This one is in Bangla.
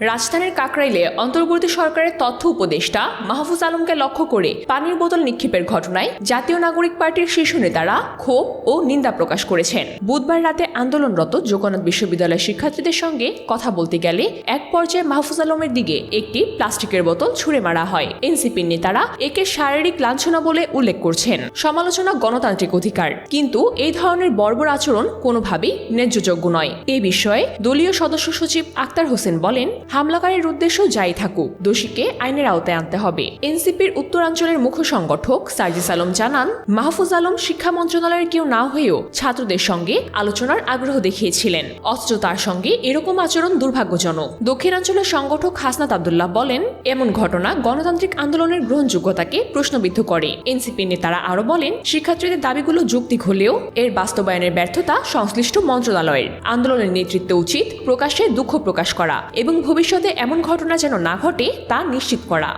রাজধানীর কাকরাইলে অন্তর্বর্তী সরকারের তথ্য উপদেষ্টা মাহফুজ আলমকে লক্ষ্য করে পানির বোতল নিক্ষেপের ঘটনায় জাতীয় নাগরিক পার্টির শীর্ষ নেতারা ক্ষোভ ও নিন্দা প্রকাশ করেছেন। বুধবার রাতে আন্দোলনরত জগন্নাথ বিশ্ববিদ্যালয়ের শিক্ষার্থীদের সঙ্গে কথা বলতে গেলে এক পর্যায়ে মাহফুজ আলমের দিকে একটি প্লাস্টিকের বোতল ছুড়ে মারা হয়। এনসিপির নেতারা একে শারীরিক লাঞ্ছনা বলে উল্লেখ করছেন। সমালোচনা গণতান্ত্রিক অধিকার। কিন্তু এই ধরনের বর্বর আচরণ কোনোভাবেই ন্যায্যযোগ্য নয়। এ বিষয়ে দলীয় সদস্য সচিব আক্তার হোসেন বলেন হামলাকারীর উদ্দেশ্য যাই থাকুক, দোষীকে আইনের আওতায় আনতে হবে। এনসিপির উত্তরাঞ্চলের মুখ্য সংগঠক সার্জিস আলম জানান, মাহফুজ আলম শিক্ষা মন্ত্রণালয়ের কেউ না হয়েও ছাত্রদের সঙ্গে আলোচনার আগ্রহ দেখিয়েছিলেন। অথচ তার সঙ্গে এরকম আচরণ দুর্ভাগ্যজনক। দক্ষিণাঞ্চলের সংগঠক হাসনাত আবদুল্লাহ বলেন, এমন ঘটনা গণতান্ত্রিক আন্দোলনের গ্রহণযোগ্যতাকে প্রশ্নবিদ্ধ করে। এনসিপি নেতারা আরও বলেন, শিক্ষার্থীদের দাবিগুলো যৌক্তিক হলেও এর বাস্তবায়নের ব্যর্থতা সংশ্লিষ্ট মন্ত্রণালয়ের। আন্দোলনের নেতৃত্ব উচিত প্রকাশ্যে দুঃখ প্রকাশ করা এবং ভবিষ্যতে এমন ঘটনা যেন না ঘটে তা নিশ্চিত করা।